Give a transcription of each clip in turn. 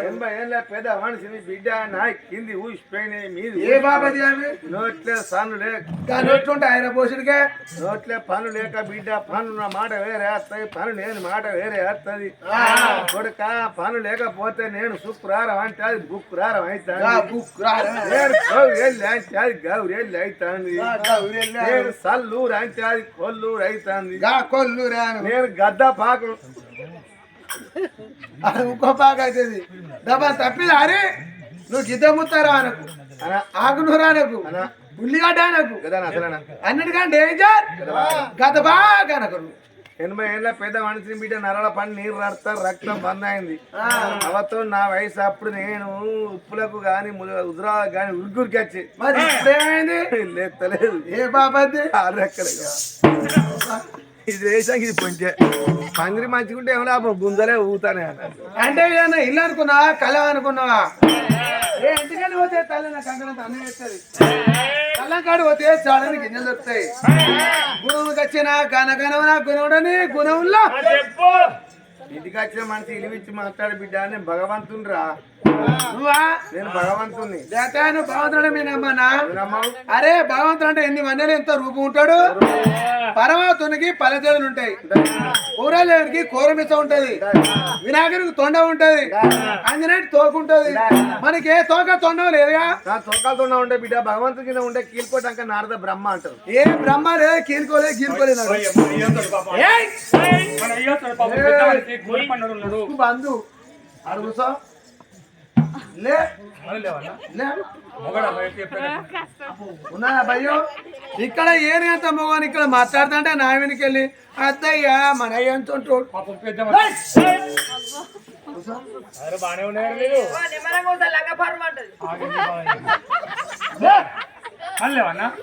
ఎనభై ఏళ్ళ పెద్ద మనిషిని బిడ్డ నా కింది ఊసిపోయినాయి మీది ఏ బాబాది అవి నోట్లే సన్నులే దాని ఎట్లుంటే ఆయన పోషుడికే నోట్లే పనులు లేక బిడ్డ పనులు నా మాట వేరే వస్తాయి పనులు లేని మాట వేరే వస్తుంది కొడుక పనులు లేకపోతే నేను శుక్రారం అంటే అది బుక్రారం అవుతాను. నేను గౌరెల్లి అంటే అది గౌరెల్లి రా. నేను సల్లూరు అంటే అది కొల్లూరు రాను నేను గద్ద పాకు. అది ఇంకో బాగా అవుతుంది దబా తప్పిది అరే? నువ్వు గిద్ద ముత్తారా అనకు. అనా ఆకునూరు అనకు. అనా ఉల్లిగడ్డ అనకు. కదా అసలు అన్నిటికంటే డేంజర్. గత బాగా అనకు. ఎనభై ఏళ్ళ పెద్ద మనిషిని బిడ్డ నరల పని నీరు రాస్తారు రక్తం బంద్ అయింది. అవతో నా వయసు అప్పుడు నేను ఉప్పులకు గాని ఉదురా గాని ఉరిగురికి వచ్చి. మరి ఇప్పుడేమైంది? లేస్తలేదు ఏ బాబాది ఎక్కడ ఇది వేసాక ఇది పొంచే. పందిరి మంచిగుంటే ఏమో లాభం గుంజలే ఊతానే అంటే ఏమన్నా ఇల్లు అనుకున్నావా కళ అనుకున్నావా? ఏ ఇంటికని పోతే తల్లి నా కంకణం అన్నీ వేస్తుంది. కళ్ళం కాడు పోతే చాలని గింజలు దొరుకుతాయి. గుణముకి వచ్చిన కనకనవన గుణముడని గుణంలో ఇంటికి వచ్చిన మనిషి ఇలివిచ్చి మాట్లాడే బిడ్డ నేను భగవంతుని రా నేను భగవంతుని దేతాను భగవంతుడు మీ నమ్మనా? నమ్మవు అరే భగవంతుడు అంటే ఎన్ని వందలు ఎంత రూపం ఉంటాడు? పరమాత్మునికి పలజడులు ఉంటాయి. కూరలేనికి కూరమిచ్చ ఉంటది. వినాయకునికి తొండ ఉంటది. అంజనేయుడికి తోక ఉంటది. మనకి ఏ తోక తొండం లేదుగా? నా తొక్కలతో ఉండే బిడ్డ భగవంతుని కింద ఉండే కీల్కోటాక నారద బ్రహ్మ అంటారు. ఏ బ్రహ్మ లేదు కీలుకోలే గీలుకోలేదు ఏయ్! నువ్వు బంధు అడుగుసో లే. లే. ఉన్నా భయ్యో? ఇక్కడ ఏనంత మగవాని ఇక్కడ మాట్లాడుతుంటే నా వెనకెళ్ళి అత్తయ్య మన ఎంత ఉంటాడు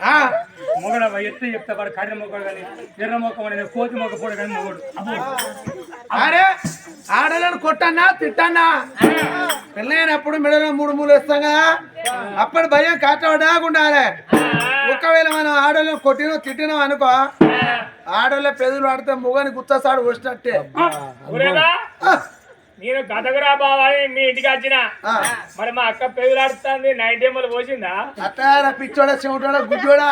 ఆ, మొగడ ఎత్తే చెప్తా వాడు కర్ర మొక్కడు కానీ ఎర్ర మొక్క వాడు కోతి మొక్క పోడు కానీ మొగడు అరే ఆడలను కొట్టన్నా తిట్టన్నా? పెళ్ళైనప్పుడు మెడలో మూడు మూడు వేస్తాం కదా? అప్పుడు భయం కాటపడాకుండాలే ఒకవేళ మనం ఆడోళ్ళని కొట్టినో తిట్టినో అనుకో ఆడోళ్ళ పెదవులు ఆడితే మొగని గుత్తసాడు వచ్చినట్టే నేను గతకురా బావాలి మీ ఇంటికి వచ్చిన. మరి మా అక్క పెగులాడుతుంది నైట్ ఏమో పోసిందా? అట్టారా పిచ్చోడా చెమటోడా గుడ్డోడా?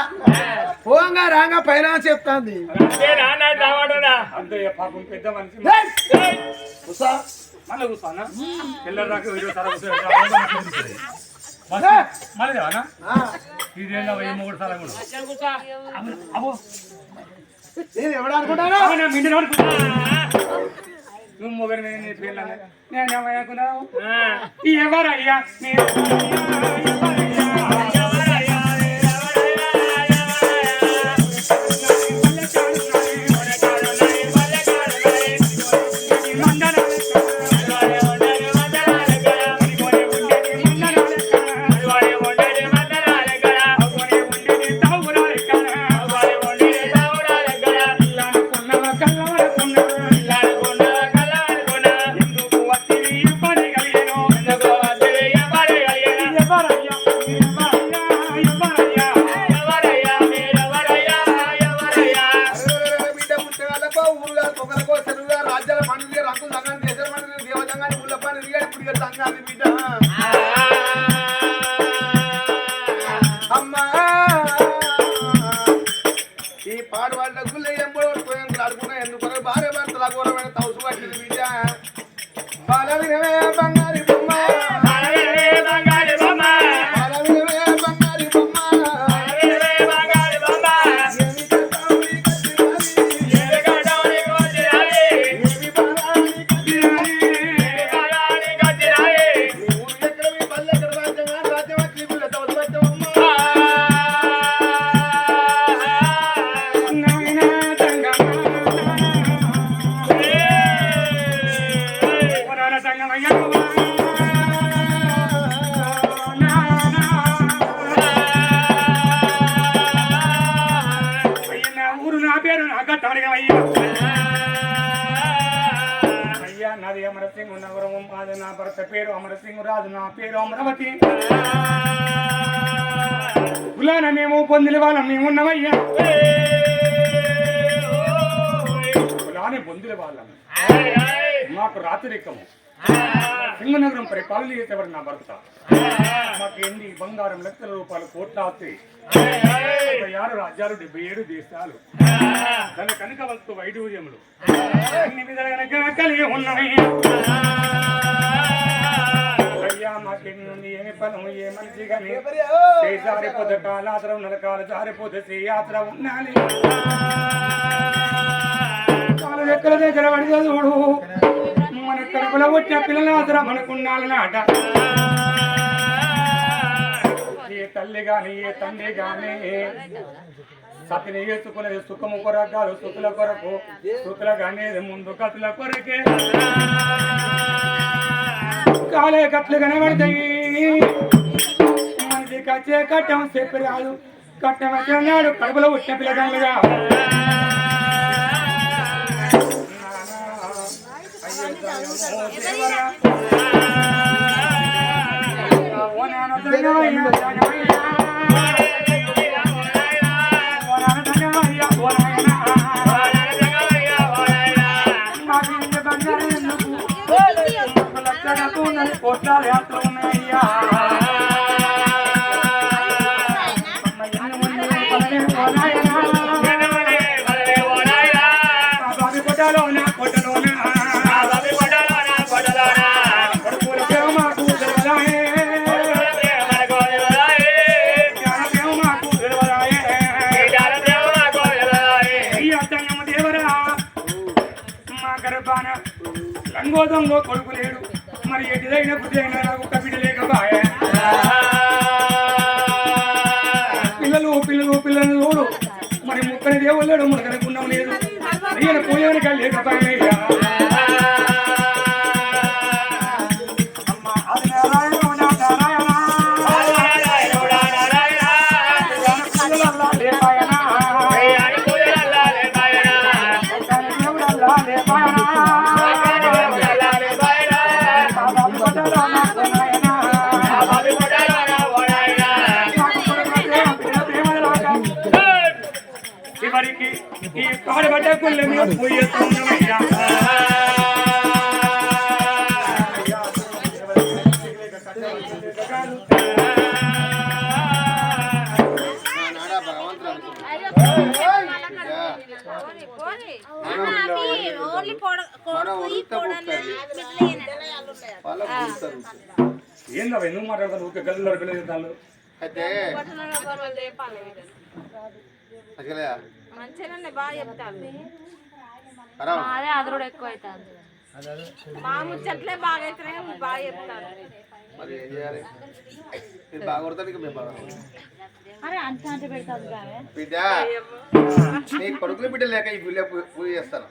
పోంగా రాంగా పైన చెప్తాంది. పెద్ద మనిషి. మళ్ళీ కూర్చోనా ఇదేందా వెయ్యి మూడు సార్లు కూడా అబ్బో, అబ్బో. నేను ఎవడనుకుంటాను నువ్వు మొగరు మీద నీ అన్నా. నేను ఏమనుకున్నావు ఎవరయ్యా అమ్మా! ఈ పాడు వాళ్ళ గుళ్ళు ఎంబో పోయిన ఎందుకు భార్య భర్తలు అఘోరమైన తౌసు పట్టింది బిడ్డ. బాల అయ్యా నాది అమరసింగ్ నగరం అది నా భర్త పేరు అమరసింగ్ రాజు నా పేరు అమరావతి. కులాన మేము పొందిన వాళ్ళం మేము ఉన్నామయ్యా. కులాన బొందుల వాళ్ళము మాకు రాత్రికము. సింగనగరం పరిపాలన చేసేవాడు నా భర్త. మాకు ఎన్ని బంగారం లక్షల రూపాయలు కోట్ల ఆస్తి ఆరు రాజ్యాలు డెబ్బై ఏడు దేశాలు. దాని కనుక వస్తు వైడూర్యములు. అన్ని విధాలుగా కలిగి ఉన్నాయి. అయ్యా మాకెన్నుంది ఏ మంచి కానీ జారిపోతే కాలాతరం నరకాల జారిపోతే యాత్ర ఉండాలి. కాలు ఎక్కడ దగ్గర పడితే చదువుడు మన కడుపులో వచ్చిన పిల్లల ఆసరం మనకున్నాళ్ళ ఏ తల్లి గాని ఏ తండ్రి గాని సతిని వేసుకునేది సుఖము కొరకు కాదు సుఖుల కొరకు. సుఖుల కానీ ముందు కతుల కొరకే. కాలే కట్లు కనబడతాయి. మనది కచ్చే కట్టం చెప్పి రాదు. కట్టం వచ్చినాడు కడుపులో వచ్చిన పిల్లగాళ్ళుగా కోట్లాలు యాత్ర ఉన్నాయ్యా. అమ్మ ఎన్ని గోదంలో కొడుకు లేడు. మరి ఎటుదైన బుద్ధైన నాకు ఒక బిడ్డ లేకపాయే పిల్లలు పిల్లలు పిల్లలు చూడు. మరి ముక్కని దేవుళ్ళాడు మునకని లేదు. అయ్యన పూజానిక లేకపాయ్యా చివరికి ఈ పాడబడ్డ కుళ్ళ మీద పోయేస్తున్నామయ్యా. వాళ్ళ. ఏందవ్వ ఎందుకు మాట్లాడతాను ఊరికే గల్లీలో పిల్లలు చెప్తాను అయితే అసలే మంచిగానే బాగా చెప్తాను అదే అదరుడు ఎక్కువ అవుతుంది మా ముచ్చట్లే బాగా అయితేనే బాగా చెప్తాను మరి ఏం చేయాలి? మీరు బాగా కొడతానికి మేము బాగా అరే అంత అంటే పెడతాను బిడ్డ నీ కొడుకులు బిడ్డ లేక ఈ పూ- పూజ చేస్తాను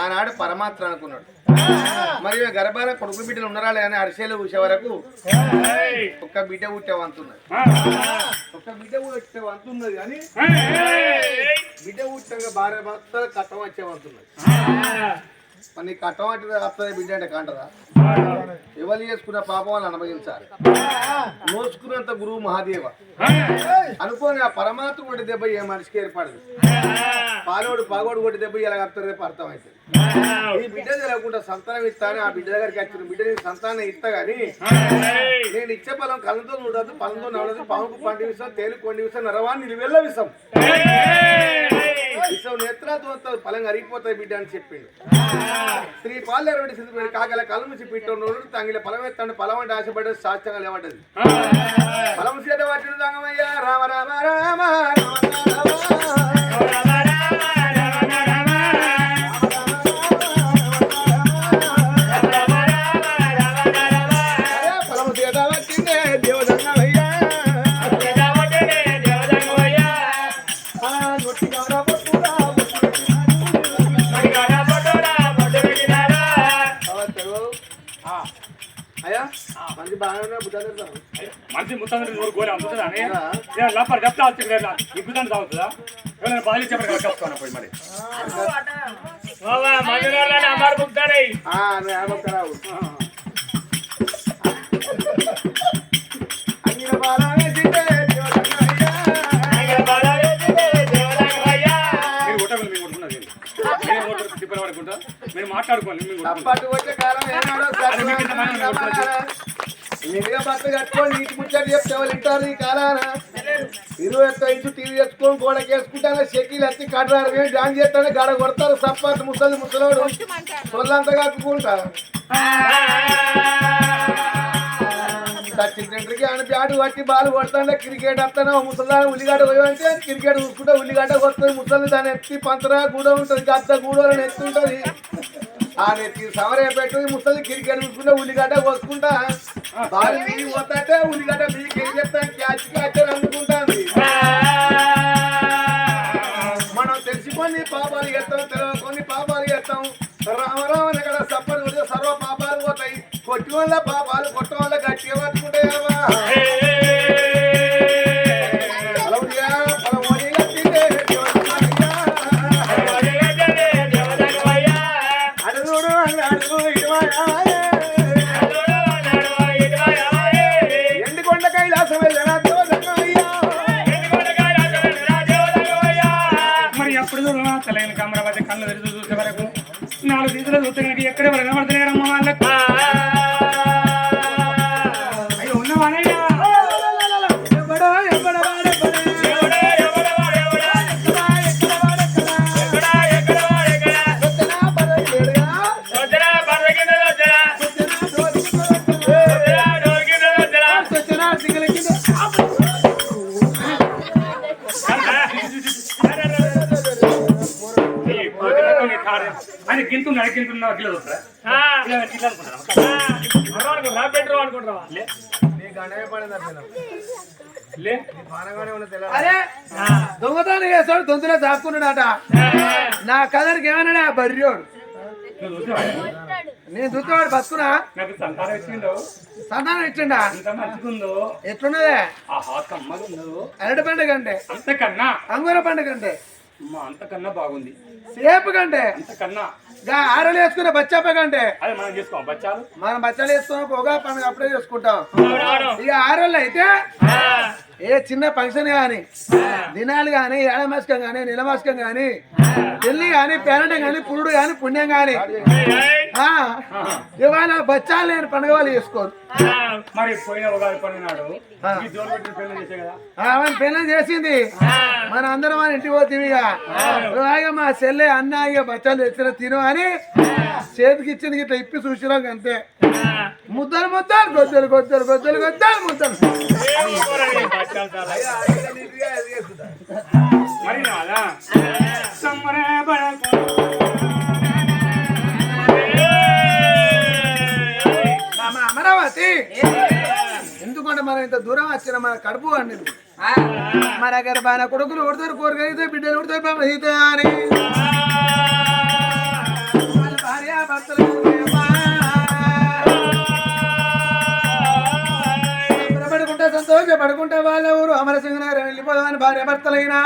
ఆనాడు పరమాత్మ అనుకున్నాడు. మరి గర్భాల కొడుకు బిడ్డలు ఉన్నారా లేదని అరిసెలు ఊసే వరకు ఒక్క బిడ్డ పుట్టే వంతున్నది ఒక్క బిడ్డ పుట్టే వంతున్నది కానీ బిడ్డ పుట్టంగా భార్య భర్తలు కట్టం వచ్చే వంతున్నది మరి కట్టం అంటే వస్తుంది బిడ్డ అంటే కంటదా ఎవరు చేసుకున్న పాపం వాళ్ళు అనుభవించాలి. మోసుకున్నంత గురువు మహాదేవ. అనుకోని ఆ పరమాత్మ కొట్టి దెబ్బ ఏ మనిషికి ఏర్పడదు. పాలోడు పాగోడు కొట్టి దెబ్బ ఇలా కప్తారు రేపు అర్థమవుతుంది ఈ బిడ్డ తెలియకుండా సంతానం ఇస్తాను ఆ బిడ్డ దగ్గరికి వచ్చిన బిడ్డ సంతానం ఇస్తా గాని నేను ఇచ్చే పొలం కళ్ళతో చూడదు పళ్ళతో నవ్వదు పాముకు పండి విషయం తేలి కొండి విషయం నరవాన్ని నిలువెల్ల విషయం విషం నేత్రాతో వస్తుంది పొలం అరిగిపోతాయి బిడ్డ అని చెప్పిండు శ్రీ పాలు ఎరవడి సిద్ధపడి కాగల కలముచి పిట్టోడు తంగిల పొలం ఎత్తండి పొలం అంటే ఆశపడ్డది సాక్ష్యంగా లేవడ్డది పొలం సీత పట్టిన తంగమయ్య రామ రామ రామ రామ పొలం మంచి ముత్తండ్రి నూరు గోలే అందుతుందా అని లప్పర్ చెప్తా వచ్చింది ఇప్పుదండి తాగుతుందా? ఎవరైనా బాగా చెప్పారు కలుపుతాను పోయి. మీరు? మీరు మాట్లాడుకోండి మీరు బట్టలు తప్పట్టు కట్టుకొని నీటి ముచ్చటి చెప్తే ఎవరు వింటారు నీ కాలానా? ఇరవై ఒక్క ఇంచు టీవీ తెచ్చుకొని గోడకి వేసుకుంటాను షెకీలు ఎత్తి కట్టడారు మేము డాన్ చేస్తాను గడ కొడతారు సప్పట్టు ముసలి ముసలోడు. సొల్లంతా కట్టుకుంటా. సచిన్ ఆయన బ్యాట్ పట్టి బాల్ కొడతాంటే క్రికెట్ వస్తాను ముసలి ఉల్లిగడ్డ పోయంటే క్రికెట్ చూసుకుంటే ఉల్లిగడ్డ కొడుతుంది. ముసలి దాన్ని ఎత్తి పంతరా గూడ ఉంటుంది. గద్ద గూడని ఎత్తుంటుంది ఉంటుంది ఆ నెత్తి సవరే పెట్టి ముసలి క్రికెట్ చూసుకుంటే ఉల్లిగడ్డ కోసుకుంటా. బాల్ పోతాంటే ఉల్లిగడ్డ మీదకి ఏం చెప్తాను క్యాచ్ క్యాచ్ అందుకుంటాను మనం తెలిసి కొన్ని పాపాలు చేస్తాం తెలియని కొన్ని పాపాలు చేస్తాం. రామరామ ఇక్కడ సప్పని కొడితే సర్వ పాపాలు పోతాయి. కొట్టి వల్ల పాపాలు కొట్ట వల్ల గట్టిగా పట్టుకుంటాయమ్మా కళ్ళు వరకు నాలుగు దిశలు చూస్తే కనుక ఎక్కడ ఎవరు కనబడుతున్నాయి అమ్మ వాళ్ళకు. అరే దొంగతనం చేస్తాడు దొంతులో దాక్కున్నాడట. నా కదరికి ఏమన్నాడు? ఆ బర్రోడు? నేను చూస్తాడు బతుకునా? నాకు సంతానం ఇచ్చిందో సంతానం ఇచ్చిండా? ఎట్లున్నదే? అరటి పండుగ అంటే అంతకన్నా. అంగూర పండుగ అంటే అమ్మ అంతకన్నా బాగుంది. సేపు కంటే? అంతకన్నా. గా ఆరలు వేసుకునే బచ్చప్ప కంటే? అదే మనం చేసుకోం బచ్చాలు? మనం బచ్చలు వేసుకున్న పొగా పండుగ అప్పుడే చేసుకుంటాం. ఇక ఆరోళ్ళు అయితే ఏ చిన్న ఫంక్షన్ గాని దినాలు గాని ఏడమాసకం గాని నిలమాసకం గాని పెళ్ళి గాని పేరంటం గాని పురుడు గాని పుణ్యం ఆ, ఇవాళ బచ్చాలు లేని పండుగ వాళ్ళు చేసుకోరు మరి పోయిన ఉగాది ఆమె చేసింది. మన అందరం మన ఇంటికి ఇక. ఇక మా చెల్లె అన్న ఇక బచ్చాలు తెచ్చిన తిను అని చేతికి ఇచ్చింది ఇట్లా ఇప్పి చూసినాం అంతే. ముద్దలు ముద్దలు గొద్దలు గొద్దలు గొద్దలు గొద్దలు ముద్దలు. మరి రాదా. మా అమరావతి ఎందుకంటే మనం ఇంత దూరం వచ్చిన మన కడుపు అండింది మన దగ్గర మన కొడుకులు ఉడతారు కూరగాయతే బిడ్డలు పాప ఈత అని. పడుకుంటే వాళ్ళెవరు అమరసింహ నగరం వెళ్ళిపోదామని భార్య భర్తలైనా.